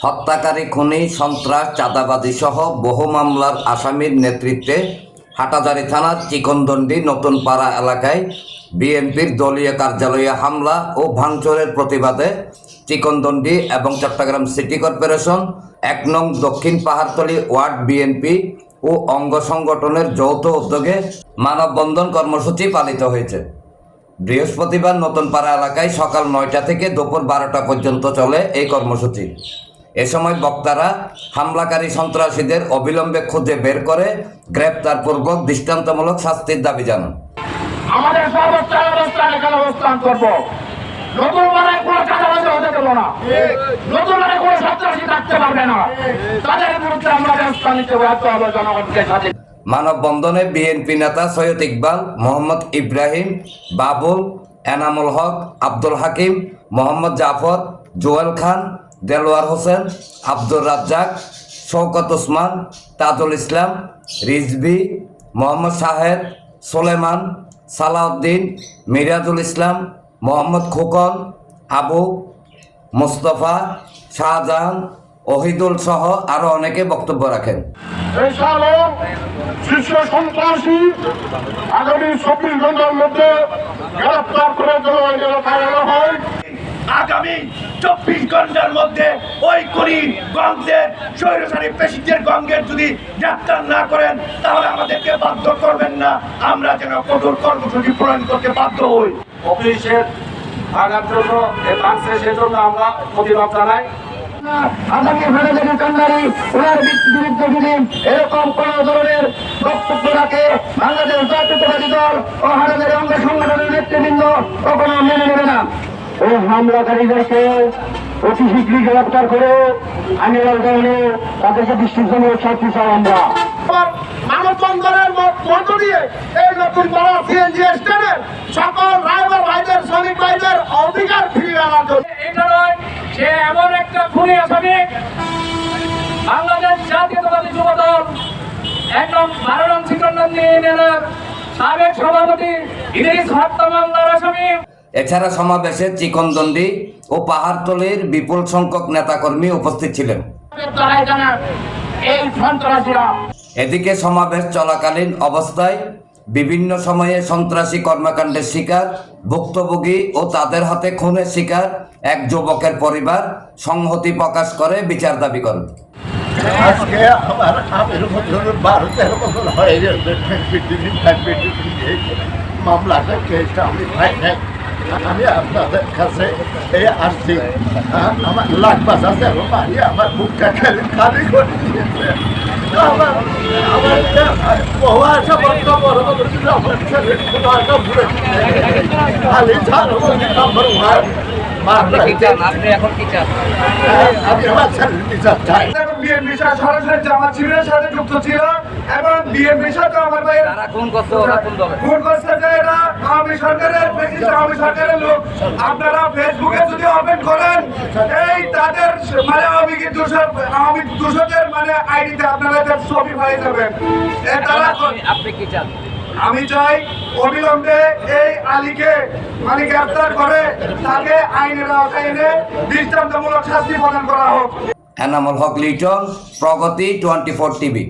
হত্যাকারী খুনি, সন্ত্রাস চাঁদাবাদী সহ বহু মামলার আসামির নেতৃত্বে হাটাজারি থানার চিকনদণ্ডি নতুন পাড়া এলাকায় বিএনপির দলীয় কার্যালয়ে হামলা ও ভাঙচুরের প্রতিবাদে চিকনদণ্ডি এবং চট্টগ্রাম সিটি কর্পোরেশন এক নং দক্ষিণ পাহাড়তলী ওয়ার্ড বিএনপি ও অঙ্গ সংগঠনের যৌথ উদ্যোগে মানববন্ধন কর্মসূচি পালিত হয়েছে। বৃহস্পতিবার নতুন পাড়া এলাকায় সকাল নয়টা থেকে দুপুর বারোটা পর্যন্ত চলে এই কর্মসূচি। এ সময় বক্তারা হামলাকারী সন্ত্রাসীদের অবিলম্বে খুঁজে বের করে গ্রেপ্তারপূর্বক দৃষ্টান্তমূলক শাস্তির দাবি জানান। আমাদের সর্বোচ্চ অবস্থান এখানে অবস্থান করব। নতুন মানে কোনো হতে দেবো না। নতুন মানে কোনো সন্ত্রাসী থাকতে পারবে না। তাদের বিরুদ্ধে আমরা ব্যবস্থা নিতে বাধ্য হবে জনগণকে সাথে। মানববন্ধনে বিএনপি নেতা সৈয়দ ইকবাল মোহাম্মদ ইব্রাহিম বাবুল এনামুল হক আব্দুল হাকিম মোহাম্মদ জাফর জোয়েল খান দেলোয়ার হোসেন আব্দুর রাজ্জাক শওকত ওসমান তাজুল ইসলাম রিজভি মোহাম্মদ শাহেদ সোলেমান সালাউদ্দিন মিরাজুল ইসলাম মোহাম্মদ খোকন আবু মোস্তফা শাহজাহান অহিদুল সহ আরও অনেকে বক্তব্য রাখেন। শীর্ষ সন্ত্রাসী আগামী চব্বিশ ঘণ্টার মধ্যে গ্রেপ্তার করে হয়। আগামী চব্বিশ ঘণ্টার মধ্যে ওই করি গঙ্গের স্বৈরশালী পেশিদের গঙ্গের যদি গ্রেপ্তার না করেন তাহলে আমাদেরকে বাধ্য করবেন না। আমরা যেন কঠোর কর্মসূচি প্রণয়ন করতে বাধ্য হই। অফিসের ভাঙার জন্য ভাঙছে সেজন্য আমরা প্রতিবাদ জানাই। আগামী ফেডারেল কান্ডারি ওনার বিরুদ্ধে যদি এরকম কোন ধরনের বক্তব্য রাখে বাংলাদেশ জাতীয়তাবাদী দল ও হারাদের অঙ্গ সংগঠনের নেতৃবৃন্দ কখনো মেনে নেবে না। এই হামলাকারীদেরকে অতি শীঘ্রই গ্রেপ্তার করে আইনের কারণে তাদেরকে দৃষ্টিসমূহ শাস্তি চাই আমরা। মানববন্ধনের মধ্য দিয়ে এই নতুন পাড়া সিএনজি স্ট্যান্ডের সকল ড্রাইভার ভাইদের শ্রমিক ভাইদের অধিকার ফিরিয়ে আনার জন্য। এটা নয় সে এমন একটা খুনি আসামি বাংলাদেশ জাতীয়তাবাদী যুব দল একদম বারো নং চিকনন্দী ইউনিয়নের সাবেক সভাপতি ইদ্রিস হত্যা মামলার আসামি। এছাড়া সমাবেশে চিকনদন্ডি ও পাহাড়তলির বিপুল সংখ্যক নেতাকর্মী উপস্থিত ছিলেন এদিকে সমাবেশ চলাকালীন অবস্থায় বিভিন্ন সময়ে সন্ত্রাসী কর্মকাণ্ডের শিকার ভুক্তভোগী ও তাদের হাতে খুনের শিকার এক যুবকের পরিবার সংহতি প্রকাশ করে বিচার দাবি করেন হয়ে মামলাটা আমি আপনাদের কাছে এই আসছি আমার লাখ পাঁচ হাজার বাড়ি, আমার বুকটা খালি খালি করে দিয়েছে। আমার আমার বহু আশা খালি ছাড়ো আমি আপনারা ফেসবুকে যদি ওপেন করেন এই তাদের মানে আওয়ামী কি দূষক আওয়ামী দূষকের মানে আইডিতে আপনারা ছবি পাই যাবেন এ তারা আপনি কি চান? আমি চাই অবিলম্বে এই আলীকে মানে গ্রেফতার করে তাকে আইনের আওতায় এনে দৃষ্টান্তমূলক শাস্তি প্রদান করা হোক। Enamul Haque Liton, Progoti, twenty four TV.